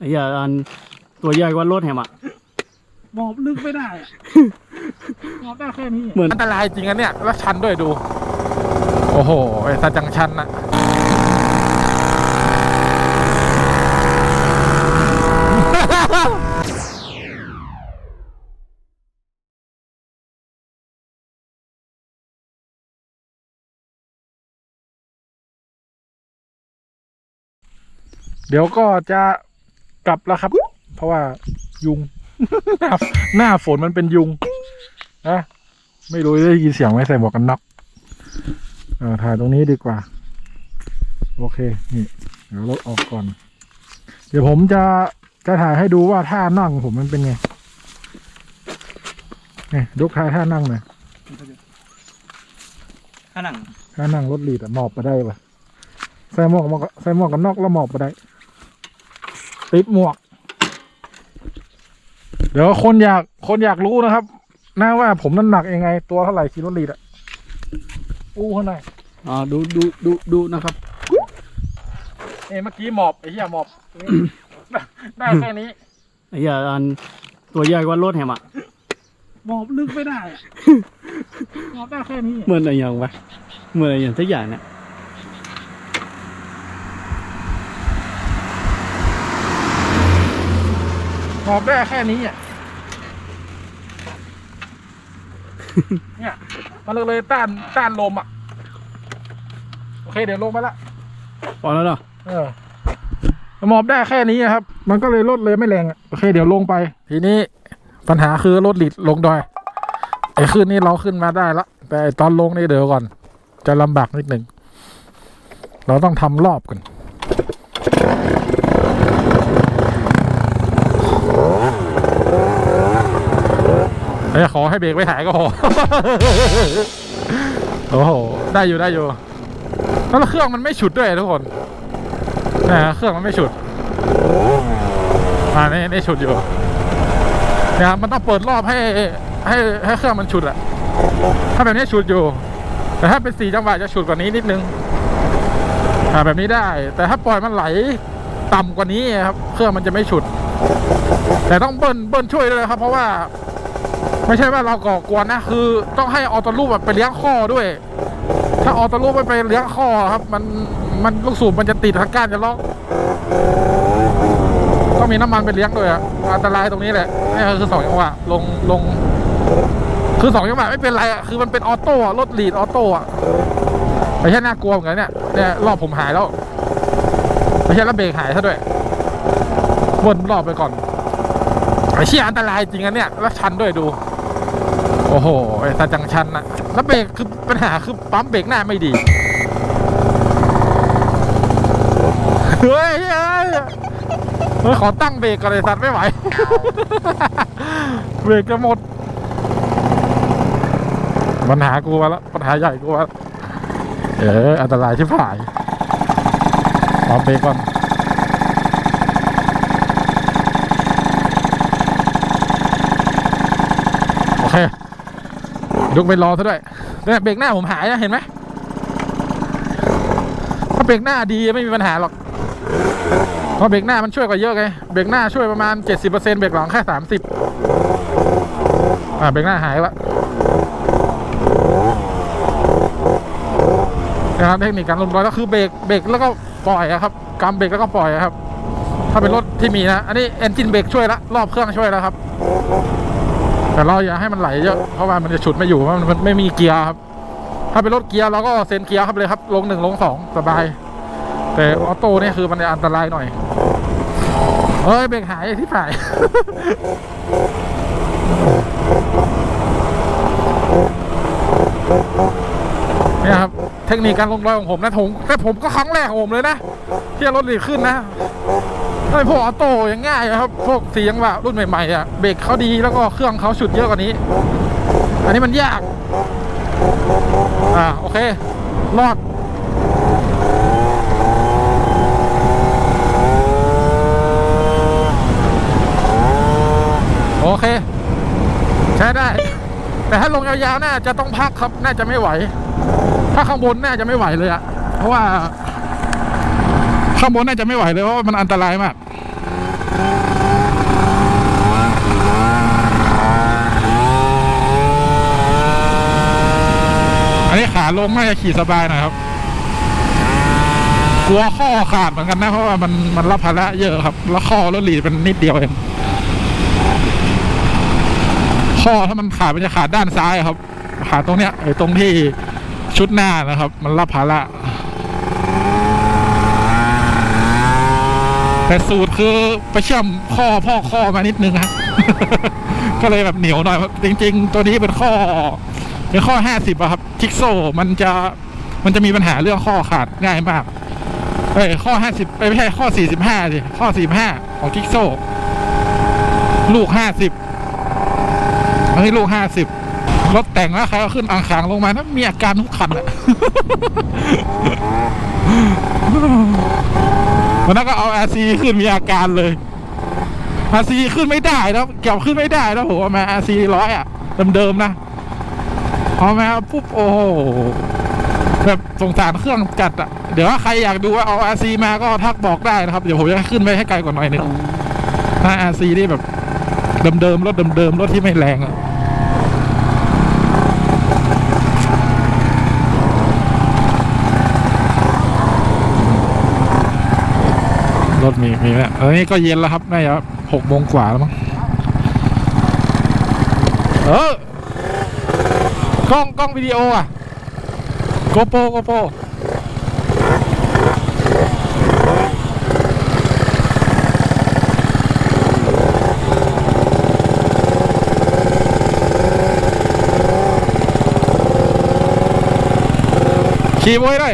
ไอ้เหี้ยอันตัวใหญ่กว่ารถแฮมอะ หมอบลึกไม่ได้อะหมอบได้แค่นี้เหมือน อันตรายจริงอันเนี่ยแล้วชันด้วยดู โอ้โหไอ้ตาจังชันนะเดี๋ยวก็จะ กลับแล้วครับ เพราะว่ายุงหน้าหน้าฝนมันเป็นยุงนะไม่รู้ได้ยินเสียงไหมใส่หมวกกันน็อกเออถ่ายตรงนี้ดีกว่า โอเค นี่ เดี๋ยวรถออกก่อน เดี๋ยวผมจะจะถ่ายให้ดูว่าท่านั่งผมมันเป็นไงนี่ยกท่าท่านั่งหน่อยข้างหนังท่านั่งรถลีดอะหมอบไปได้ปะใส่หมวกหมวกใส่หมวกกันน็อกแล้วหมอบไปได้ ติดหมวก เดี๋ยวคนอยากคนอยากรู้นะครับน่าว่าผมน้ำหนักยังไง ตัวเท่าไหร่ขี่รถลีดอะอู้ข้างในอ่าดูดูดูดูนะครับเอ้เมื่อกี้หมอบไอ้เหี้ยหมอบได้แค่นี้ไอ้เหี้ยอันตัวใหญ่กว่ารถแฮมอะหมอบลึกไม่ได้อะหมอบได้แค่นี้ เหมือนอะไรอย่างวะเหมือนอะไรอย่างสักอย่างเนี่ย อบได้แค่นี้อะเนี่ยมันเลยเลยต้านต้านลมอะ โอเคเดี๋ยวลงไปละพอแล้วเนาะเออหมอบได้แค่นี้อะครับ มันก็เลยลดเลยไม่แรงอะโอเค เดี๋ยวลงไป ทีนี้ปัญหาคือรถหลีดลงดอย ไอ้ขึ้นนี่เราขึ้นมาได้ละ แต่ไอ้ตอนลงนี่เดี๋ยวก่อน จะลำบากนิดหนึ่ง เราต้องทำรอบกัน เอ้ยขอให้เบรกไม่หายก็พอโอ้โห ได้อยู่ได้อยู่ แล้วเครื่องมันไม่ฉุดด้วยทุกคนนะเครื่องมันไม่ฉุดอ่านี่นี่ฉุดอยู่นะครับมันต้องเปิดรอบให้ให้ให้เครื่องมันฉุดอะถ้าแบบนี้ฉุดอยู่ แต่ถ้าเป็นสี่จังหวะจะฉุดกว่านี้นิดนึงอ่าแบบนี้ได้ แต่ถ้าปล่อยมันไหลต่ำกว่านี้ครับ เครื่องมันจะไม่ฉุด แต่ต้องเบิ้ลเบิ้ลช่วยด้วยครับ เพราะว่า ไม่ใช่ว่าเราก่อกวนนะ คือต้องให้ออโต้ลูปแบบไปเลี้ยงข้อด้วย ถ้าออโต้ลูปไม่ไปเลี้ยงข้อครับ มันมันลูกสูบมันจะติดทางก้านจะล็อกต้องมีน้ำมันไปเลี้ยงด้วยอะอันตรายตรงนี้แหละนี่คือสองจังหวะลงลง คือสองจังหวะไม่เป็นไรอะคือมันเป็นออโต้รถลีดออโต้อะไม่ใช่น่ากลัวเหมือนกันเนี่ยเนี่ยรอบผมหายแล้วไม่ใช่แล้วเบรกหายซะด้วยวนรอบไปก่อนไอ้เชี่ยอันตรายจริงอันเนี่ยแล้วชันด้วยดู โอ้โหไอ้ตาจังชันนะแล้วเบรกคือปัญหาคือปั๊มเบรกหน้าไม่ดีเฮ้ยเฮ้ยเฮ้ยขอตั้งเบรกก่อนเลยสัตว์ไม่ไหว เบรกจะหมด ปัญหากูมาแล้วปัญหาใหญ่กูมาเอออันตรายชิบหายปั๊มเบรกก่อนโอเค ยกไปรอซะด้วยเนี่ยเบรกหน้าผมหายนะเห็นไหมถ้าเบรกหน้าดีไม่มีปัญหาหรอกเพราะเบรกหน้ามันช่วยกว่าเยอะไงเบรกหน้าช่วยประมาณ 70%เบรกหลังแค่ 30อ่าเบรกหน้าหายละนะครับเทคนิคการลงรอยก็คือเบรกเบรกแล้วก็ปล่อยอะครับกำเบรกแล้วก็ปล่อยอะครับ ถ้าเป็นรถที่มีนะ อันนี้เอนจินเบรกช่วยละรอบเครื่องช่วยแล้วครับ แต่เราอย่าให้มันไหลเยอะเพราะว่ามันจะฉุดไม่อยู่เพราะมันไม่มีเกียร์ครับ ถ้าเป็นรถเกียร์เราก็เซ็นเกียร์ครับเลยครับลงหนึ่งลงสองสบาย แต่ออโต้เนี่ยคือมันจะอันตรายหน่อยเฮ้ยเบรกหายที่ฝ่ายเนี่ยครับเทคนิคการลงรอยของผมนะผมแต่ผมก็ครั้งแรกของผมเลยนะที่รถดีขึ้นนะ ไอ้พวกออโต้ยังง่ายอะครับพวกเสีจังหวะรุ่นใหม่ๆอะเบรกเขาดีแล้วก็เครื่องเขาฉุดเยอะกว่านี้ อันนี้มันยาก อ่าโอเค รอดโอเค ใช้ได้ แต่ถ้าลงยาวๆน่าจะต้องพักครับ น่าจะไม่ไหว ถ้าข้างบนน่าจะไม่ไหวเลยอะเพราะว่า ข้างบนน่าจะไม่ไหวเลยเพราะว่ามันอันตรายมากอันนี้ขาลงน่าจะขี่สบายนะครับ กลัวข้อขาดเหมือนกันนะเพราะว่ามันมันรับภาระเยอะครับ แล้วข้อรถหลีเป็นนิดเดียวเองข้อถ้ามันขาดมันจะขาดด้านซ้ายครับขาดตรงเนี้ยไอ้ตรงที่ชุดหน้านะครับ มันรับภาระ แต่สูตรคือไปเชื่อมข้อพ่อข้อมานิดนึงครับก็เลยแบบเหนียวหน่อยจริง ๆ ตัวนี้เป็นข้อ เป็นข้อห้าสิบอะครับทิกโซมันจะมันจะมีปัญหาเรื่องข้อขาดง่ายมากเอ้ยข้อห้าสิบไม่ใช่ข้อสี่สิบห้าสิข้อสี่ห้าของทิกโซ ลูกห้าสิบอันนี้ลูกห้าสิบรถแต่งแล้วใครเอาขึ้นอ่างขางลงมานะมีอาการทุกคันอะ วันนั้นก็เอาอาซีขึ้นมีอาการเลยอาซีขึ้นไม่ได้แล้วเกี่ยวขึ้นไม่ได้แล้วผมว่ามาอาซีร้อยอะเดิมๆนะพอมาปุ๊บโอ้โหแบบสงสารเครื่องจัดอะเดี๋ยวถ้าใครอยากดูว่าเอาอาซีมาก็ทักบอกได้นะครับ เดี๋ยวผมจะขึ้นไปให้ไกลกว่าหน่อยหนึงถ้าอาซีนี่แบบเดิมๆรถเดิมๆรถที่ไม่แรงอะ รถมีมีแล้วเอ้ยก็เย็นแล้วครับน่าจะหกโมงกว่าแล้วมั้งเออกล้องกล้องวิดีโออะโกโปโกโปขี่ไว้ได้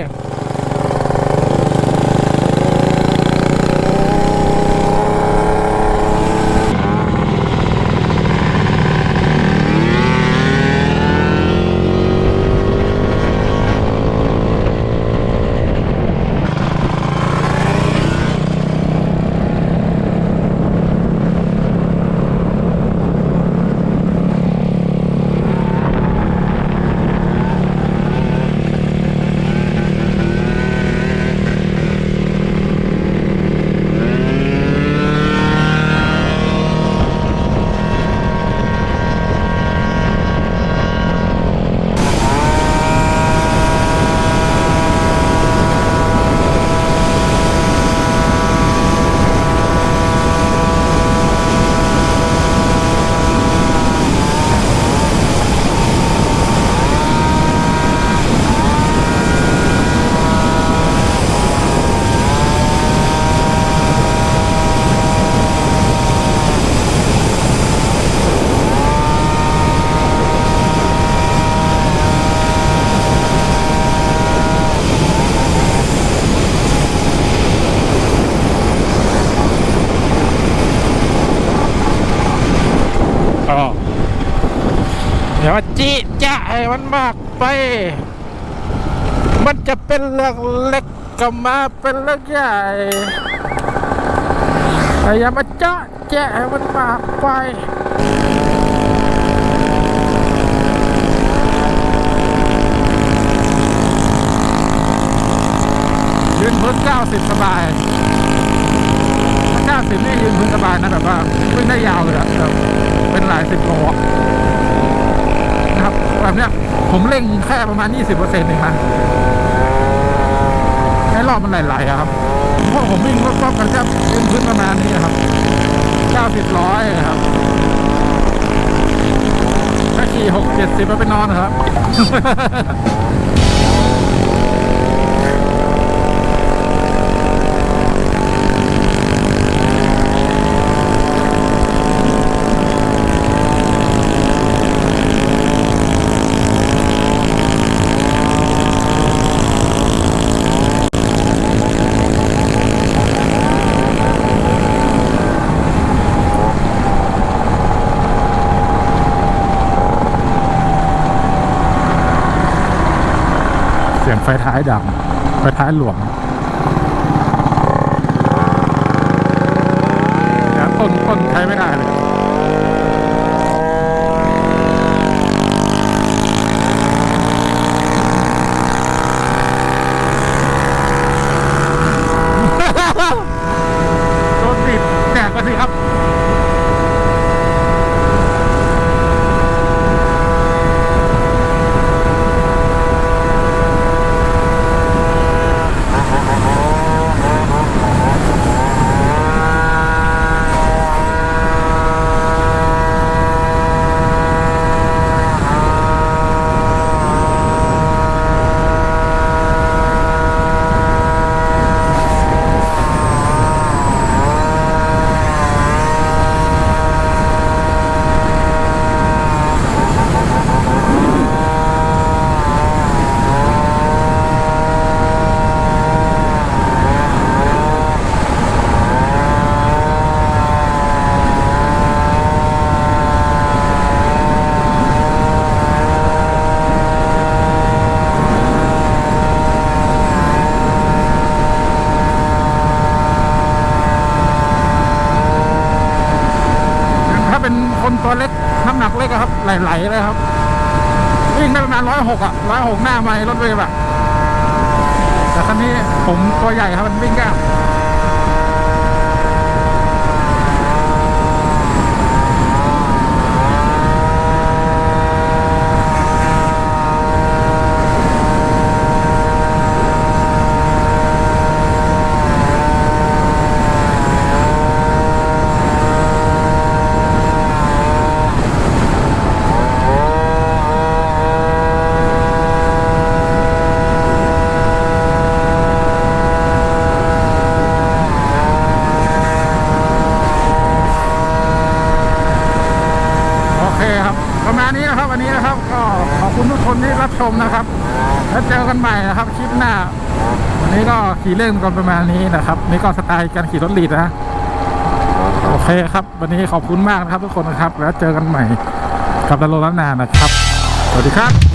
ให้มันมากไป มันจะเป็นเรื่องเล็กก็มาเป็นเรื่องใหญ่แต่อย่ามาเจ้าแจ้ให้มันมากไปยืนพื้น90สบาย90นี่ยืนพื้นสบายนะแบบว่าวิ่งได้ยาวเลยอะแบเป็นหลายสิบโล แบบเนี้ย ผมเร่งแค่ประมาณ 20%เองครับให้รอบมันไหลๆครับเพราะผมวิ่งรอบๆกันแค่ยืนพื้นประมาณนี้ครับ90ร้อยครับถ้าขี่6 70มาไปนอนครับ ยงไฟท้ายดังไฟท้ายหลวงแล้วต้นต้นใช้ไม่ได้เลย โดนติดแตกก็สิครับ เป็นคน ตัวเล็กน้ำหนักเล็กครับ ไหลๆเลยครับวิ่งได้ประมาณร้อยหกอะร้อยหกหน้าไม่รถเวฟอะแต่คันนี้ผมตัวใหญ่ครับมันวิ่งยา ประมาณนี้นะครับวันนี้นะครับก็ขอบคุณทุกคนที่รับชมนะครับ แล้วเจอกันใหม่นะครับคลิปหน้า วันนี้ก็ขี่เล่นกันประมาณนี้นะครับนี่ก็สไตล์การขี่รถลีดนะโอเคครับ วันนี้ขอบคุณมากนะครับทุกคนนะครับ แล้วเจอกันใหม่กับดาโลล้านนานะครับ สวัสดีครับ